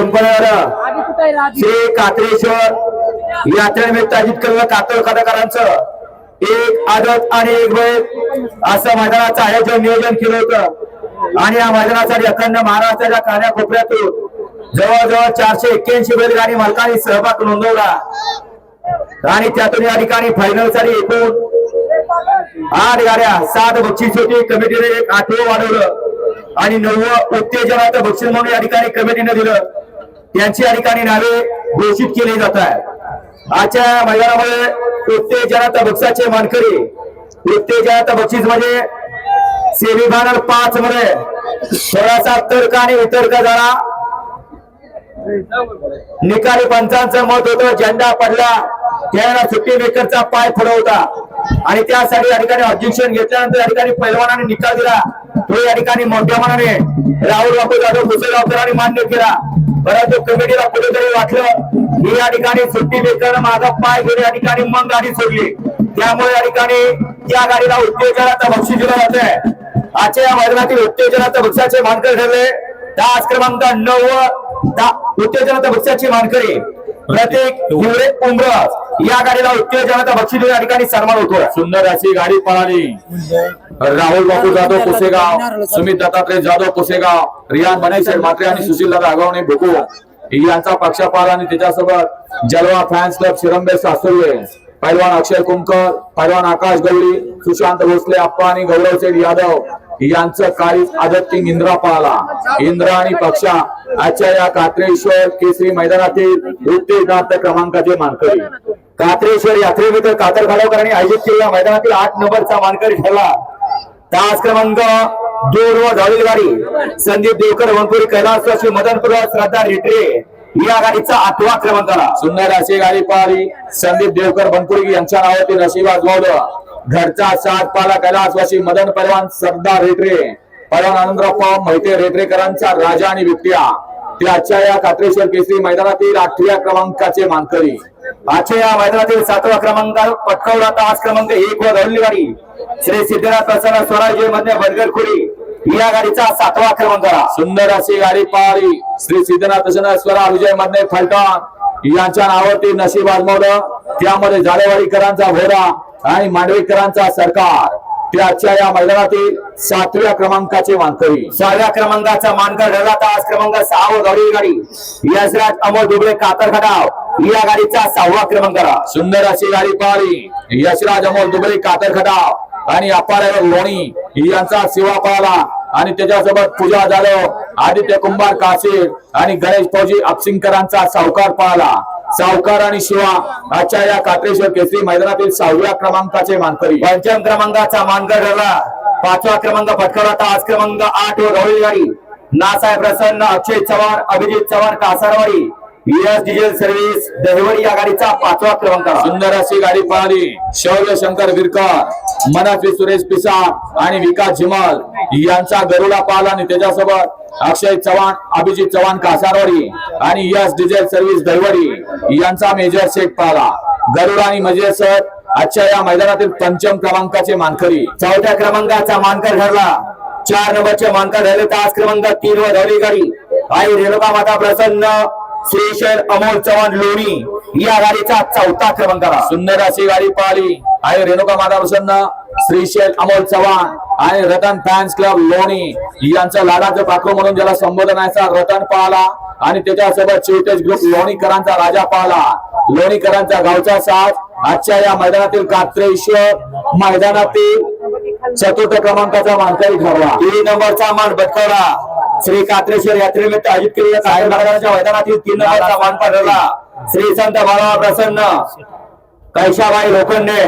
कंपनीवर श्री कात्रेश्वर यात्रेनिमित्त अजित कलर कातळ खडकरांचं एक आदत आणि एक बैल असं मैदानाचं आयोजन नियोजन केलं होतं. आणि या मैदानासाठी अखंड महाराष्ट्राच्या कान्याकोपऱ्यातून जवळजवळ चारशे एक्क्याऐंशी बैलगाडी मालकांनी सहभाग नोंदवला. आणि त्यातून या ठिकाणी फायनलसाठी एकूण आठ गाड्या सात बक्षीस होती. कमिटीने एक आठवं वाढवलं. आणि नववं उत्तेजनाचं बक्षीस म्हणून या ठिकाणी कमिटीने दिलं. त्यांची या ठिकाणी नावे घोषित केली जात आहे आजच्या या मैदानामध्ये उत्तेजनाचा बक्षाचे मानकरी उत्तेजनाचा बक्षीस म्हणजे सेमीफायनल पाच मध्ये थोडासा तर्क आणि वितर्क झाला. निकाली पंचांचं मत होतं झेंडा पडला त्यावेळेला सुट्टी मेकरचा पाय होता. आणि त्यासाठी या ठिकाणी ऑब्जेक्शन घेतल्यानंतर या ठिकाणी पैलवानाने निकाल दिला. तो या ठिकाणी मोठ्या मनाने राहुल बापू जाधव भुसेगावकरांनी मान्य केला. परंतु कमिटीला कुठेतरी वाटलं मी या ठिकाणी सुट्टी देताना माझा पाय घेऊन या ठिकाणी मग गाडी सोडली. त्यामुळे या ठिकाणी त्या गाडीला उत्तेजनाचा बक्षीस दिला जात आहे आजच्या या मैदानातील उत्तेजनाच्या बक्षाचे मानकर ठरले. तास क्रमांक नऊ उत्तेजनाच्या बक्षाची मानकरी. प्रत्येक हिवरे उमरस या गाडीला उत्तेजनाचा बक्षीस देऊन या ठिकाणी सन्मान होतो सुंदर अशी गाडी पळाली. राहुल बापू जाधव पुसेगाव सुमित दत्तात्रय जाधव पुसेगाव रियान बनाईशेठ मात्रे आणि सुशील दादा आगावणे भोको. यांचा पक्ष आणि त्याच्यासोबत जलवा फॅन्स क्लब शिरंबे सासुर्वे पैलवान अक्षय कुमकर पैलवान आकाश गवळी सुशांत भोसले आप्पा आणि गौरव शेठ यादव यांचं काही आदत इंद्रा पाहला इंद्रा आणि पक्षा आजच्या या कात्रेश्वर केसरी मैदानातील उत्तेजनार्थ क्रमांकाचे मानकरी. कात्रेश्वर यात्रेमित्र कातर घालवकरांनी आयोजित केलेल्या मैदानातील आठ नंबरचा मानकरी ठरला. तास क्रमांक दोन व धावलेली गाडी. संदीप देवकर वंकुरी कैलास मदनपुरा श्रद्धा रेटरे या गाडीचा आठवा क्रमांक आला सुंदर अशी गाडी पाहिली. संदीप देवकर बनपुरी यांच्या नावावरती नशीब आजमावलं. घरचा सात पाला कैलासवासी मदन परवान सरदार रेटरे. परवान आनंदराव मोहिते रेटरेकरांचा राजा आणि बिबट्या. त्याच्या या कात्रेश्वर केसरी मैदानातील आठव्या क्रमांकाचे मानकरी. आजच्या या मैदानातील सातवा क्रमांक पटकावला. तास क्रमांक एक वर धावलेली गाडी. श्री सिद्धनाथ प्रसन्न स्वराज्यमध्ये बदगर खुरी या गाडीचा सातवा क्रमांक सुंदर अशी गाडी पाहिली श्री सिद्धनाथ स्वरा विजय मधने फलटण. यांच्या नावावरती नशीब आजमावलं. त्यामध्ये जालेवाडीकरांचा घोडा आणि मांडवेकरांचा सरकार. ते आजच्या या मैदानातील सातव्या क्रमांकाचे मानकरी. सहाव्या क्रमांकाचा मानकर ठरला. तास क्रमांक सहा धावलेली गाडी. यशराज अमोल दुबळे कातर खटाव. या गाडीचा सहावा क्रमांक सुंदर अशी गाडी पाहिली यशराज अमोल दुबळे कातर खटाव. आणि अपाऱ्यावर लोणी यांचा शिवा पाहिला. आणि त्याच्यासोबत पूजा जाधव आदित्य कुंभार काशीर आणि गणेश फौजी अपसिंगकरांचा सावकार पाहिला. सावकार आणि शिवा आजच्या या कात्रेश्वर केसरी मैदानातील सहाव्या क्रमांकाचे मानकरी. पंचम क्रमांकाचा मानकर ठरला पाचवा क्रमांक पटकावला तास क्रमांक आठ व धावलेली गाडी नासाहेब Prasanna Akshay Chavan Abhijit Chavan Kasarwadi. Yes diesel service Dahiwadi या गाडीचा पाचवा क्रमांक. सुंदर अशी गाडी पळाली शौर्य शंकर विरकर मनस्वी सुरेश पिसाळ आणि विकास झिमल यांचा गरुडा पाहिला आणि त्याच्यासोबत अक्षय चव्हाण अभिजित चव्हाण कासारवाडी आणि यश डिझेल सर्व्हिस दहिवडी यांचा मेजर सेट पाहिला. गरुड आणि मजेर सर आजच्या या मैदानातील पंचम क्रमांकाचे मानकरी. चौथ्या क्रमांकाचा मानकर ठरला. चार नंबरचे मानकर ठरले तास क्रमांक तीन व धावली गाडी. आई रेणुका माता प्रसन्न. श्रीशैल अमोल चव्हाण लोणी या गाडीचा चौथा क्रमांक. सुंदर अशी गाडी पाहिली. आणि रेणुका माता प्रसन्न श्रीशैल अमोल चव्हाण आणि रतन फॅन्स क्लब लोणी. यांचं लाडाचं पाखरू म्हणून ज्याला संबोधनाचा रतन पाहला आणि त्याच्यासोबत चिवटेज ग्रुप लोणीकरांचा राजा पाहला. लोणीकरांचा गावचा साथ आजच्या या मैदानातील कात्रेश्वर मैदानातील चतुर्थ क्रमांकाचा मानकरी ठरला. तीन नंबरचा मान पटकावला श्री कात्रेश्वर यात्रेनिमित्त आयोजित केलेल्या साहेब महाराजांच्या मैदानातील तीन नंबरचा मान पटकावला श्री संत बाळा प्रसन्न. कैशाबाई लोखंडे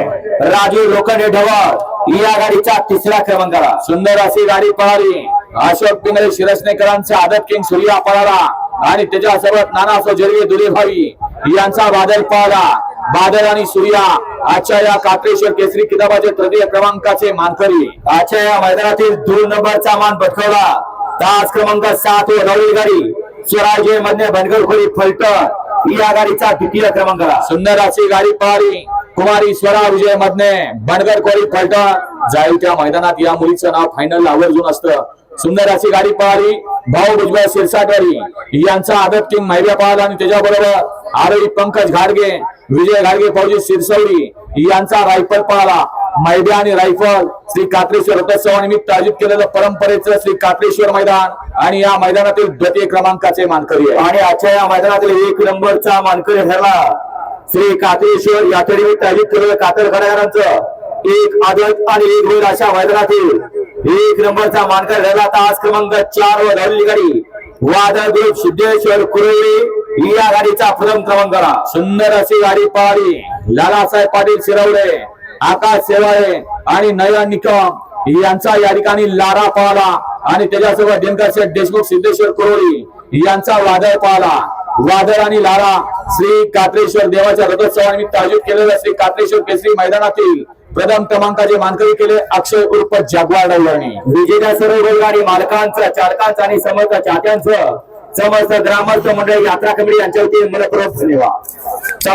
राजू लोखंडे ढवळ या गाडीचा तिसरा क्रमांक आला. सुंदर अशी गाडी पळाली. अशोक पिंगळे शिरसनेकरांचा आदत किंग सूर्या पळाला. आणि त्याच्यासोबत नाना सोजर्गे दुले भावी यांचा बादल पळाला. बादल आणि सूर्या आजच्या या कात्रेश्वर केसरी किताबाचे तृतीय क्रमांकाचे मानकरी. आजच्या या मैदानातील दोन नंबरचा मान पटकावला. तास क्रमांक सात व नववी गाडी स्वराज्य मधने बनगरखोरी फलटण. या गाडीचा द्वितीय क्रमांक सुंदर अशी गाडी पळाली कुमारी स्वरा विजय मधने बनगर कोरी फलटण. जाईल त्या मैदानात या मुलीचं नाव फायनल आवर्जून असतं. सुंदर अशी गाडी पहाडी भाऊ भुजबळ शिरसाटवाडी यांचा आदत किंग मैऱ्या पळाला आणि त्याच्याबरोबर आरोही पंकज घाडगे विजय घाडगे फौजी शिरसवडी यांचा रायफल पळाला मैदे आणि रायफल श्री कात्रेश्वर रथोत्सवानिमित्त आयोजित केलेलं परंपरेचं श्री कात्रेश्वर मैदान आणि या मैदानातील द्वितीय क्रमांकाचे मानकरी आहे आणि आजच्या या मैदानातील एक नंबरचा मानकरी ठरला. श्री कात्रेश्वर यात्रे निमित्त आयोजित केलेलं कातर खडाकरांचं एक आदत आणि एक वेळ अशा मैदानातील एक नंबरचा मानकरी ठरला. तास क्रमांक चार वर धरली गाडी वादळ ग्रुप सिद्धेश्वर कुरवली या गाडीचा प्रथम क्रमांक सुंदर अशी गाडी पळाली लालासाहेब पाटील शिरवडे. आकाश सेवाळे आणि नया निकम यांचा या ठिकाणी लारा पाहला आणि त्याच्यासोबत दिनकर शेठ देशमुख सिद्धेश्वर कुरोळी यांचा वादळ पाहला वादळ आणि लारा श्री कात्रेश्वर देवाच्या रथोत्सवानिमित्त आयोजित केलेल्या श्री कात्रेश्वर केसरी मैदानातील प्रथम क्रमांकाचे मानकरी केले अक्षय उर्फ जागवार डवळणी विजेत्या सर्व बैलगाडी मालकांचं चालकांचं आणि समर्थ चाहत्यांचं समस्त ग्रामस्थ मंडळ यात्रा कमिटी यांच्या वतीने मनपूर्वक धन्यवाद.